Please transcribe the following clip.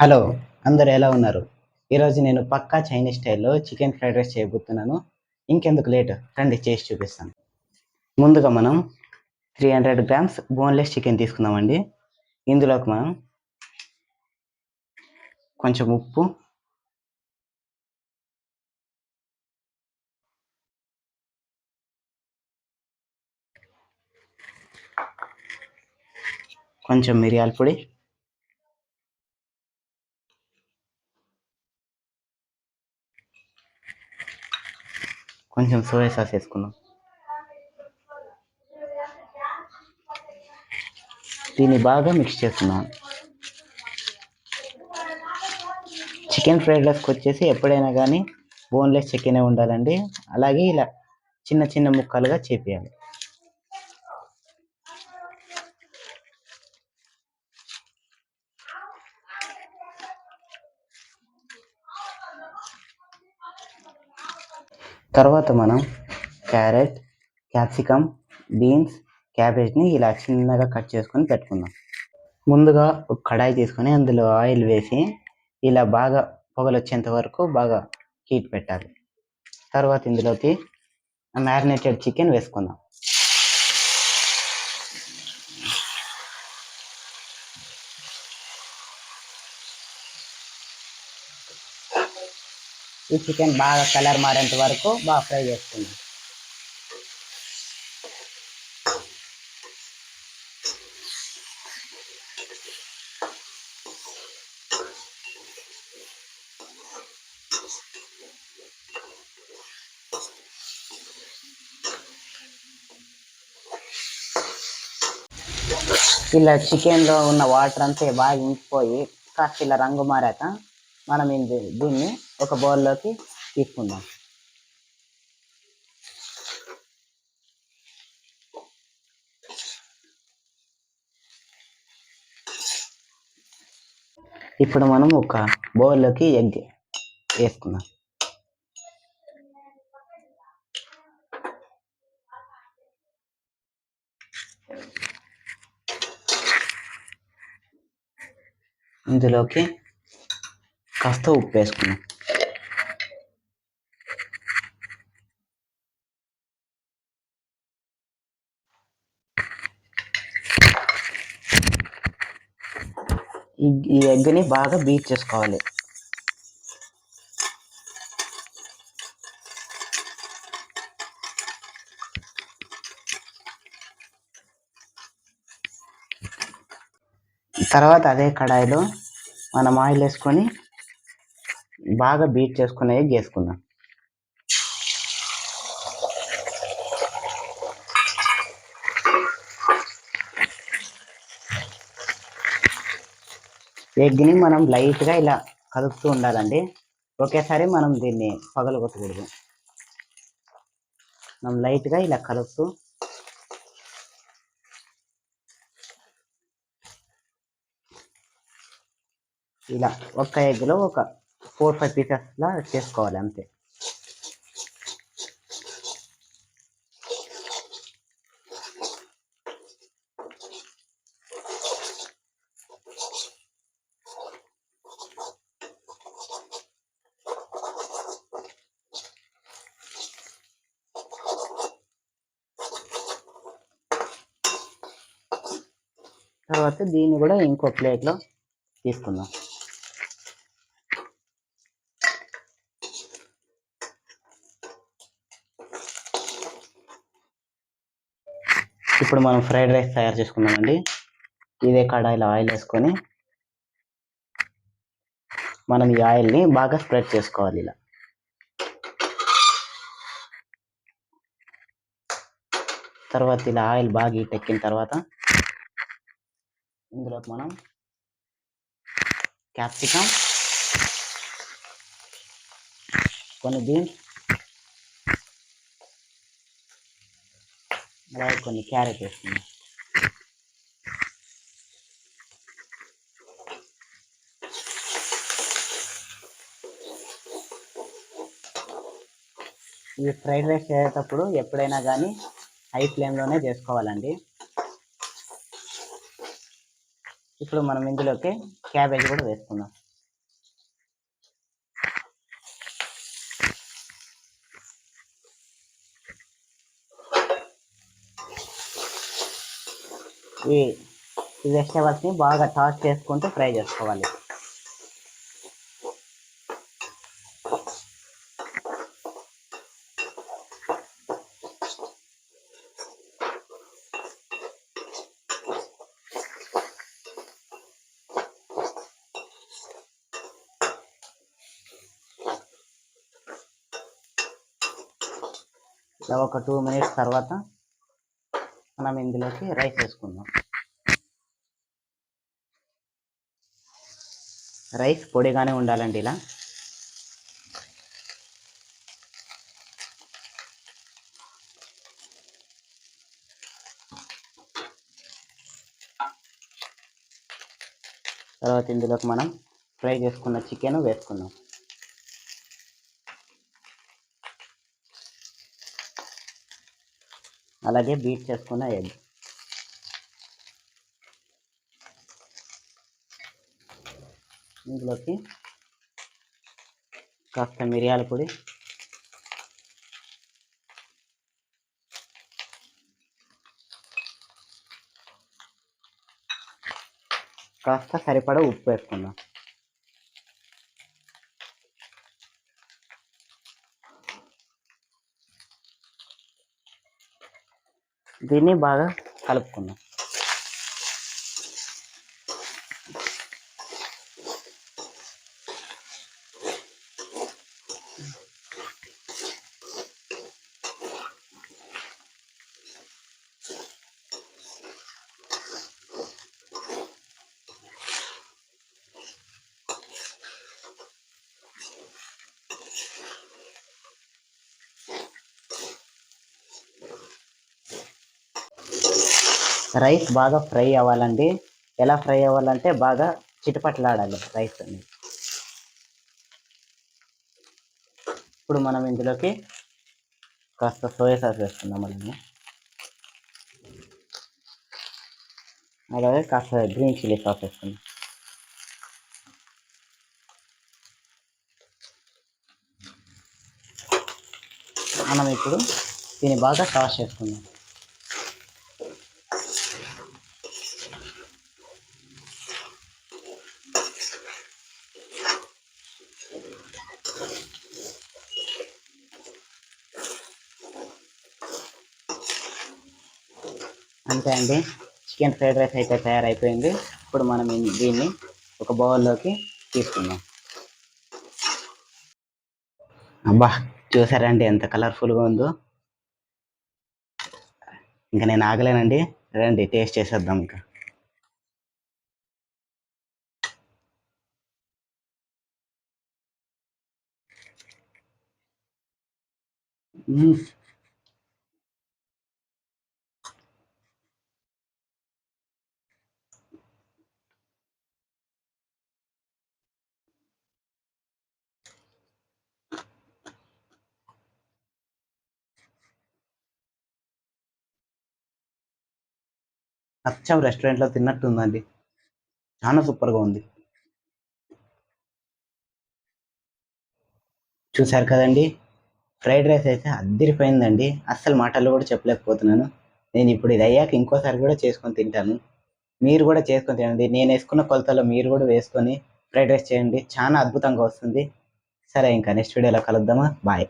Hello అందరు ఎలా ఉన్నారు? ఈరోజు నేను పక్కా చైనీస్ స్టైల్లో చికెన్ ఫ్రైడ్ రైస్ చేయబోతున్నాను. ఇంకెందుకు లేట్ రండి చేసి చూపిస్తాను. ముందుగా మనం three hundred grams boneless chicken తీసుకుందామండి. ఇందులోకి మనం కొంచెం ఉప్పు కొంచెం మిరియాల పొడి కొంచెం సోయా సాస్ వేసుకుందాం. దీన్ని బాగా మిక్స్ చేస్తున్నాను చికెన్ ఫ్రైడ్ రైస్కి వచ్చేసి ఎప్పుడైనా కానీ బోన్లెస్ చికెనే ఉండాలండి. అలాగే ఇలా చిన్న చిన్న ముక్కలుగా చేపియాలి. తర్వాత మనం క్యారెట్ క్యాప్సికమ్ బీన్స్ క్యాబేజ్ని ఇలా చిన్నగా కట్ చేసుకొని పెట్టుకుందాం. ముందుగా ఒక కడాయి తీసుకొని అందులో ఆయిల్ వేసి ఇలా బాగా పొగలు వచ్చేంత వరకు బాగా హీట్ పెట్టాలి. తర్వాత ఇందులోకి మ్యారినేటెడ్ చికెన్ వేసుకుందాం. ఈ చికెన్ బాగా కలర్ మారేంత వరకు బాగా ఫ్రై చేసుకుందాం. ఇలా చికెన్లో ఉన్న వాటర్ అంతా బాగా ఇంకిపోయి కాస్త ఇలా రంగు మారాక మనం దీన్ని ఒక బౌల్లోకి తీసుకుందాం. ఇప్పుడు మనం ఒక బౌల్లోకి ఎగ్ వేసుకుందాం. ఇందులోకి కాస్త ఉప్పు వేసుకున్నాం ఈ ఎగ్ని బాగా బీట్ చేసుకోవాలి. తర్వాత అదే కడాయిలో మనం ఆయిల్ వేసుకొని బాగా బీట్ చేసుకునే ఎగ్ వేసుకుందాం. ఎగ్ని మనం లైట్గా ఇలా కలుపుతూ ఉండాలండి. ఒకేసారి మనం దీన్ని పగలగొట్టకూడదు. మనం లైట్గా ఇలా కలుపుతూ ఇలా ఒక్క ఎగ్లో ఒక ఫోర్ ఫైవ్ పీసెస్లా చేసుకోవాలి అంతే. తర్వాత దీన్ని కూడా ఇంకో ప్లేట్లో తీసుకుందాం. ఇప్పుడు మనం ఫ్రైడ్ రైస్ తయారు చేసుకున్నామండి ఇదే కడాయిలో ఆయిల్ వేసుకొని మనం ఈ ఆయిల్ని బాగా స్ప్రెడ్ చేసుకోవాలి ఇలా. తర్వాత ఇలా ఆయిల్ బాగా హీట్ ఎక్కిన తర్వాత ఇందులోకి మనం క్యాప్సికమ్ కొన్ని బీన్స్ అలాగే కొన్ని క్యారెట్ వేసుకుందాం. ఈ ఫ్రైడ్ రైస్ చేసేటప్పుడు ఎప్పుడైనా కానీ హై ఫ్లేమ్లోనే చేసుకోవాలండి. ఇప్పుడు మనం ఇందులోకి క్యాబేజ్ కూడా వేసుకుందాం. ఈ వెజిటేబుల్స్ని బాగా టాస్ చేసుకుంటూ ఫ్రై చేసుకోవాలి. ఇలా ఒక టూ మినిట్స్ తర్వాత మనం ఇందులోకి రైస్ వేసుకుందాం. రైస్ పొడిగానే ఉండాలండి ఇలా. తర్వాత ఇందులోకి మనం ఫ్రై చేసుకున్న చికెన్ వేసుకుందాం. అలాగే బీట్ చేసుకున్న ఎగ్. ఇందులోకి కాస్త మిరియాల పొడి. కాస్త సరిపడా ఉప్పు వేసుకుందాం. దీన్ని బాగా కలుపుకుందాం. రైస్ బాగా ఫ్రై అవ్వాలండి. ఎలా ఫ్రై అవ్వాలంటే బాగా చిటపట్లాడాలి రైస్ ఇప్పుడు మనం ఇందులోకి కాస్త సోయా సాస్ వేస్తున్నాం మనము. అలాగే కాస్త గ్రీన్ చిల్లీ సాస్ వేసుకుందాం. మనం ఇప్పుడు దీన్ని బాగా టాస్ చేసుకుందాం. అంతే అండి. చికెన్ ఫ్రైడ్ రైస్ అయితే తయారైపోయింది. ఇప్పుడు మనం దీన్ని ఒక బౌల్లోకి తీసుకుందాం. అబ్బా చూసారండి ఎంత కలర్ఫుల్గా ఉందో. ఇంకా నేను ఆగలేనండి. రండి టేస్ట్ చేసేద్దాం ఇంకా. మ్మ్. అచ్చం రెస్టారెంట్లో తిన్నట్టు ఉందండి చాలా సూపర్గా ఉంది. చూశారు కదండి? ఫ్రైడ్ రైస్ అయితే అద్దరిపోయిందండి. అస్సలు మాటల్లో కూడా చెప్పలేకపోతున్నాను. నేను ఇప్పుడు ఇది అయ్యాక ఇంకోసారి కూడా చేసుకొని తింటాను. మీరు కూడా చేసుకొని తినండి. నేను వేసుకున్న కొలతలో మీరు కూడా వేసుకొని ఫ్రైడ్ రైస్ చేయండి. చాలా అద్భుతంగా వస్తుంది. సరే ఇంకా నెక్స్ట్ వీడియోలో కలుద్దామా? బాయ్.